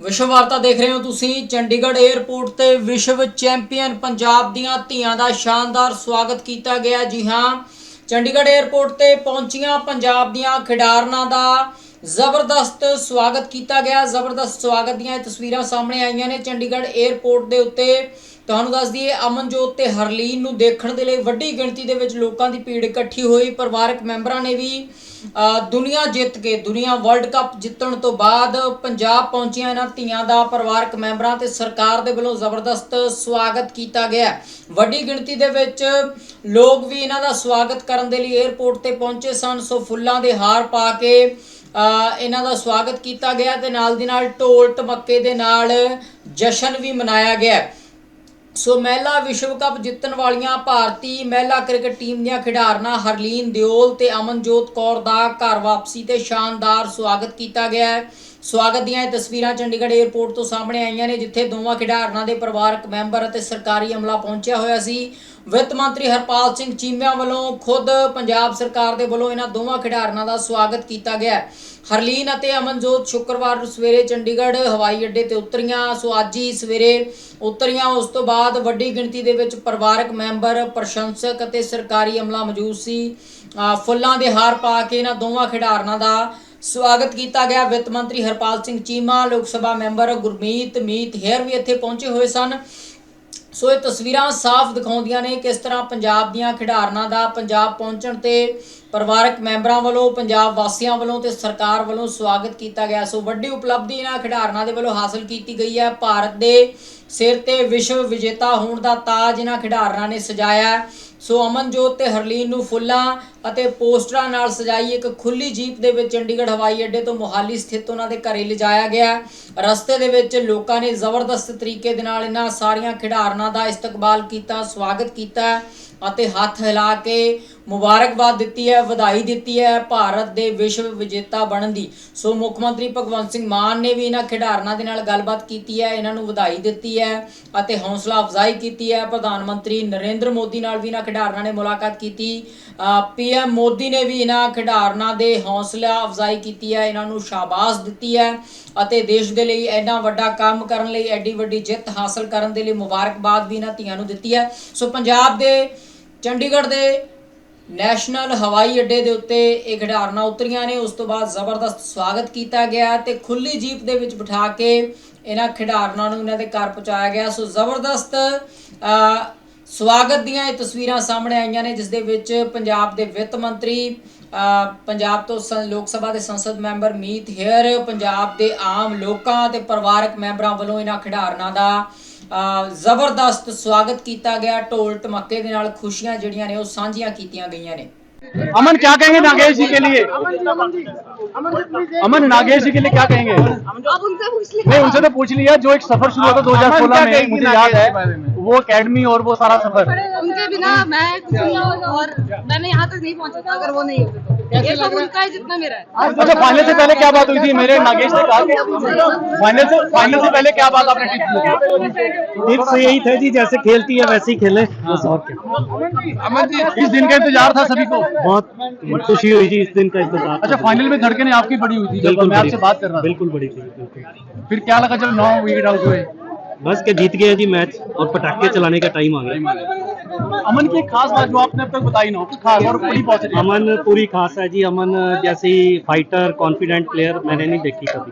ਵਿਸ਼ਵ ਵਾਰਤਾ ਦੇਖ ਰਹੇ ਹੋ ਤੁਸੀਂ, ਚੰਡੀਗੜ੍ਹ 에ਅਰਪੋਰਟ ਤੇ ਵਿਸ਼ਵ ਚੈਂਪੀਅਨ ਪੰਜਾਬ ਦੀਆਂ ਧੀਆਂ ਦਾ ਸ਼ਾਨਦਾਰ ਸਵਾਗਤ ਕੀਤਾ ਗਿਆ। ਜੀ ਹਾਂ, ਚੰਡੀਗੜ੍ਹ 에ਅਰਪੋਰਟ ਤੇ ਪਹੁੰਚੀਆਂ ਪੰਜਾਬ ਦੀਆਂ ਖਿਡਾਰਨਾਂ ਦਾ ਜ਼ਬਰਦਸਤ ਸਵਾਗਤ ਕੀਤਾ ਗਿਆ। ਜ਼ਬਰਦਸਤ ਸਵਾਗਤ ਦੀਆਂ ਇਹ ਤਸਵੀਰਾਂ ਸਾਹਮਣੇ ਆਈਆਂ ਨੇ। ਚੰਡੀਗੜ੍ਹ 에ਅਰਪੋਰਟ ਦੇ ਉੱਤੇ ਤੁਹਾਨੂੰ ਦੱਸ ਦਈਏ, ਅਮਨਜੋਤ ਤੇ ਹਰਲੀਨ ਨੂੰ ਦੇਖਣ ਦੇ ਲਈ ਵੱਡੀ ਗਿਣਤੀ ਦੇ ਵਿੱਚ ਲੋਕਾਂ ਦੀ ਭੀੜ ਇਕੱਠੀ ਹੋਈ। ਪਰਿਵਾਰਕ ਮੈਂਬਰਾਂ ਨੇ ਵੀ ਦੁਨੀਆ ਜਿੱਤ ਕੇ, ਦੁਨੀਆ ਵਰਲਡ ਕੱਪ ਜਿੱਤਣ ਤੋਂ ਬਾਅਦ ਪੰਜਾਬ ਪਹੁੰਚੀਆਂ ਇਹਨਾਂ ਧੀਆਂ ਦਾ। ਪਰਿਵਾਰਕ ਮੈਂਬਰਾਂ ਤੇ ਸਰਕਾਰ ਦੇ ਵੱਲੋਂ ਜ਼ਬਰਦਸਤ ਸਵਾਗਤ ਕੀਤਾ ਗਿਆ। ਵੱਡੀ ਗਿਣਤੀ ਦੇ ਵਿੱਚ ਲੋਕ ਵੀ ਇਹਨਾਂ ਦਾ ਸਵਾਗਤ ਕਰਨ ਦੇ ਲਈ 에ਅਰਪੋਰਟ ਤੇ ਪਹੁੰਚੇ ਸਨ। ਸੋ ਫੁੱਲਾਂ ਦੇ ਹਾਰ ਪਾ ਕੇ ਇਹਨਾਂ ਦਾ ਸਵਾਗਤ ਕੀਤਾ ਗਿਆ ਤੇ ਨਾਲ ਦੀ ਨਾਲ ਢੋਲ ਟਮੱਕੇ ਦੇ ਨਾਲ ਜਸ਼ਨ ਵੀ ਮਨਾਇਆ ਗਿਆ। ਸੋ ਮਹਿਲਾ ਵਿਸ਼ਵ ਕੱਪ ਜਿੱਤਣ ਵਾਲੀਆਂ ਭਾਰਤੀ ਮਹਿਲਾ ਕ੍ਰਿਕਟ ਟੀਮ ਦੀਆਂ ਖਿਡਾਰਨਾਂ ਹਰਲੀਨ ਦਿਓਲ ਤੇ ਅਮਨਜੋਤ ਕੌਰ ਦਾ ਘਰ ਵਾਪਸੀ ਤੇ ਸ਼ਾਨਦਾਰ ਸਵਾਗਤ ਕੀਤਾ ਗਿਆ ਹੈ। ਸਵਾਗਤ ਦੀਆਂ ਇਹ ਤਸਵੀਰਾਂ ਚੰਡੀਗੜ੍ਹ 에ਅਰਪੋਰਟ ਤੋਂ ਸਾਹਮਣੇ ਆਈਆਂ ਨੇ, ਜਿੱਥੇ ਦੋਵਾਂ ਖਿਡਾਰਨਾਂ ਦੇ ਪਰਿਵਾਰਕ ਮੈਂਬਰ ਅਤੇ ਸਰਕਾਰੀ ਅਮਲਾ ਪਹੁੰਚਿਆ ਹੋਇਆ ਸੀ। ਵਿੱਤ ਮੰਤਰੀ ਹਰਪਾਲ ਸਿੰਘ ਚੀਮਾ ਵੱਲੋਂ ਖੁਦ ਪੰਜਾਬ ਸਰਕਾਰ ਦੇ ਵੱਲੋਂ ਇਹਨਾਂ ਦੋਵਾਂ ਖਿਡਾਰਨਾਂ ਦਾ ਸਵਾਗਤ ਕੀਤਾ ਗਿਆ ਹਰਲੀਨ ਅਤੇ ਅਮਨਜੋਤ ਸ਼ੁੱਕਰਵਾਰ ਨੂੰ ਸਵੇਰੇ ਚੰਡੀਗੜ੍ਹ ਹਵਾਈ ਅੱਡੇ ਤੇ ਉਤਰੀਆਂ। ਸੋ ਅੱਜ ਹੀ ਸਵੇਰੇ ਉਤਰੀਆਂ। ਉਸ ਤੋਂ ਬਾਅਦ ਵੱਡੀ ਗਿਣਤੀ ਦੇ ਵਿੱਚ ਪਰਿਵਾਰਕ ਮੈਂਬਰ, ਪ੍ਰਸ਼ੰਸਕ ਅਤੇ ਸਰਕਾਰੀ ਅਮਲਾ ਮੌਜੂਦ ਸੀ। ਫੁੱਲਾਂ ਦੇ ਹਾਰ ਪਾ ਕੇ ਇਹਨਾਂ ਦੋਵਾਂ ਖਿਡਾਰਨਾਂ ਦਾ ਸਵਾਗਤ ਕੀਤਾ ਗਿਆ। ਵਿੱਤ ਮੰਤਰੀ ਹਰਪਾਲ ਸਿੰਘ ਚੀਮਾ, ਲੋਕ ਸਭਾ ਮੈਂਬਰ ਗੁਰਮੀਤ ਮੀਤ ਹੇਅਰ ਵੀ ਇੱਥੇ ਪਹੁੰਚੇ ਹੋਏ ਸਨ। ਸੋ ਇਹ ਤਸਵੀਰਾਂ ਸਾਫ਼ ਦਿਖਾਉਂਦੀਆਂ ਨੇ ਕਿਸ ਤਰ੍ਹਾਂ ਪੰਜਾਬ ਦੀਆਂ ਖਿਡਾਰਨਾਂ ਦਾ ਪੰਜਾਬ ਪਹੁੰਚਣ ਤੇ ਪਰਿਵਾਰਕ ਮੈਂਬਰਾਂ ਵੱਲੋਂ, ਪੰਜਾਬ ਵਾਸੀਆਂ ਵੱਲੋਂ ਤੇ ਸਰਕਾਰ ਵੱਲੋਂ ਸਵਾਗਤ ਕੀਤਾ ਗਿਆ। ਸੋ ਵੱਡੀ ਉਪਲਬਧੀ ਇਹਨਾਂ ਖਿਡਾਰਨਾਂ ਦੇ ਵੱਲੋਂ ਹਾਸਲ ਕੀਤੀ ਗਈ ਹੈ। ਭਾਰਤ ਦੇ ਸਿਰ ਤੇ ਵਿਸ਼ਵ ਵਿਜੇਤਾ ਹੋਣ ਦਾ ਤਾਜ ਇਹਨਾਂ ਖਿਡਾਰਨਾਂ ਨੇ ਸਜਾਇਆ। ਸੋ ਅਮਨਜੋਤ ਤੇ ਹਰਲੀਨ ਨੂੰ ਫੁੱਲਾਂ ਅਤੇ ਪੋਸਟਰਾਂ ਨਾਲ ਸਜਾਈ ਇੱਕ ਖੁੱਲੀ ਜੀਪ ਦੇ ਵਿੱਚ ਚੰਡੀਗੜ੍ਹ ਹਵਾਈ ਅੱਡੇ ਤੋਂ ਮੋਹਾਲੀ ਸਥਿਤ ਉਹਨਾਂ ਦੇ ਘਰੇ ਲਿਜਾਇਆ ਗਿਆ। ਰਸਤੇ ਦੇ ਵਿੱਚ ਲੋਕਾਂ ਨੇ ਜ਼ਬਰਦਸਤ ਤਰੀਕੇ ਦੇ ਨਾਲ ਇਹਨਾਂ ਸਾਰੀਆਂ ਖਿਡਾਰਨਾਂ ਦਾ ਇਸਤਕਬਾਲ ਕੀਤਾ, ਸਵਾਗਤ ਕੀਤਾ ਅਤੇ ਹੱਥ ਹਿਲਾ ਕੇ ਮੁਬਾਰਕਬਾਦ ਦਿੱਤੀ ਹੈ, ਵਧਾਈ ਦਿੱਤੀ ਹੈ ਭਾਰਤ ਦੇ ਵਿਸ਼ਵ ਵਿਜੇਤਾ ਬਣਨ ਦੀ। ਸੋ ਮੁੱਖ ਮੰਤਰੀ ਭਗਵੰਤ ਸਿੰਘ ਮਾਨ ਨੇ ਵੀ ਇਹਨਾਂ ਖਿਡਾਰਨਾਂ ਦੇ ਨਾਲ ਗੱਲਬਾਤ ਕੀਤੀ ਹੈ, ਇਹਨਾਂ ਨੂੰ ਵਧਾਈ ਦਿੱਤੀ ਹੈ ਅਤੇ ਹੌਸਲਾ ਅਫਜ਼ਾਈ ਕੀਤੀ ਹੈ। ਪ੍ਰਧਾਨ ਮੰਤਰੀ ਨਰਿੰਦਰ ਮੋਦੀ ਨਾਲ ਵੀ ਇਹਨਾਂ ਖਿਡਾਰਨਾਂ ਨੇ ਮੁਲਾਕਾਤ ਕੀਤੀ। ਪੀਐਮ ਮੋਦੀ ਨੇ ਵੀ ਇਹਨਾਂ ਖਿਡਾਰਨਾਂ ਦੇ ਹੌਸਲਾ ਅਫਜ਼ਾਈ ਕੀਤੀ ਹੈ, ਇਹਨਾਂ ਨੂੰ ਸ਼ਾਬਾਸ਼ ਦਿੱਤੀ ਹੈ ਅਤੇ ਦੇਸ਼ ਦੇ ਲਈ ਇੰਨਾ ਵੱਡਾ ਕੰਮ ਕਰਨ ਲਈ, ਐਡੀ ਵੱਡੀ ਜਿੱਤ ਹਾਸਲ ਕਰਨ ਦੇ ਲਈ ਮੁਬਾਰਕਬਾਦ ਵੀ ਇਹਨਾਂ ਧੀਆਂ ਨੂੰ ਦਿੱਤੀ ਹੈ। ਸੋ ਪੰਜਾਬ ਦੇ ਚੰਡੀਗੜ੍ਹ ਦੇ ਨੈਸ਼ਨਲ ਹਵਾਈ ਅੱਡੇ ਦੇ ਉੱਤੇ ਇਹ ਖਿਡਾਰਨਾਂ ਉਤਰੀਆਂ ਨੇ। ਉਸ ਤੋਂ ਬਾਅਦ ਜ਼ਬਰਦਸਤ ਸਵਾਗਤ ਕੀਤਾ ਗਿਆ ਤੇ ਖੁੱਲੀ ਜੀਪ ਦੇ ਵਿੱਚ ਬਿਠਾ ਕੇ ਇਹਨਾਂ ਖਿਡਾਰਨਾਂ ਨੂੰ ਇਹਨਾਂ ਦੇ ਘਰ ਪਹੁੰਚਾਇਆ ਗਿਆ। ਸੋ ਜ਼ਬਰਦਸਤ ਸਵਾਗਤ ਦੀਆਂ ਇਹ ਤਸਵੀਰਾਂ ਸਾਹਮਣੇ ਆਈਆਂ ਨੇ, ਜਿਸ ਦੇ ਵਿੱਚ ਪੰਜਾਬ ਦੇ ਵਿੱਤ ਮੰਤਰੀ ਪੰਜਾਬ ਤੋਂ ਸੰ- ਲੋਕ ਸਭਾ ਦੇ ਸੰਸਦ ਮੈਂਬਰ ਮੀਤ ਹੇਅਰ, ਪੰਜਾਬ ਦੇ ਆਮ ਲੋਕਾਂ ਤੇ ਪਰਿਵਾਰਕ ਮੈਂਬਰਾਂ ਵੱਲੋਂ ਇਹਨਾਂ ਖਿਡਾਰਨਾਂ ਦਾ ਜ਼ਬਰਦਸਤ ਸਵਾਗਤ ਕੀਤਾ ਗਿਆ ਢੋਲ ਟਮੱਕੇ ਦੇ ਨਾਲ ਖੁਸ਼ੀਆਂ ਜਿਹੜੀਆਂ ਨੇ ਉਹ ਸਾਂਝੀਆਂ ਕੀਤੀਆਂ ਗਈਆਂ ਨੇ अमन क्या कहेंगे नागेश जी के लिए अमन नागेश जी के लिए क्या कहेंगे अब उनसे पूछ लिया नहीं उनसे तो पूछ लिया जो एक सफर शुरू हुआ था 2016 में मुझे याद है वो एकेडमी और वो सारा सफर उनके बिना मैं कुछ नहीं हूँ और मैंने यहाँ तक नहीं पहुँचा था अगर वो नहीं होते तो ये सब उनका है जितना मेरा है। अच्छा फाइनल से पहले क्या बात हुई थी? मेरे नागेश ने कहा फाइनल से फाइनल से पहले क्या बात आपने टिप्स टिप्स यही था जी जैसे खेलती है वैसे ही खेले। बस और क्या। अमन जी इस दिन का इंतज़ार था सभी को? बहुत खुशी हुई थी इस दिन का इंतज़ार अच्छा फाइनल में धड़कनें आपकी बड़ी हुई थी जब बिल्कुल मैं आपसे बात कर रहा था। बिल्कुल बड़ी थी फिर क्या लगा जब नौ विकेट आउट हुए? बस के जीत गए जी मैच और पटाखे चलाने का टाइम आ गया। अमन की एक खास बात जो आपने अब तक बताई ना हो कुछ खास और बड़ी पॉजिटिव अमन पूरी खास है जी अमन जैसी फाइटर कॉन्फिडेंट प्लेयर मैंने नहीं देखी कभी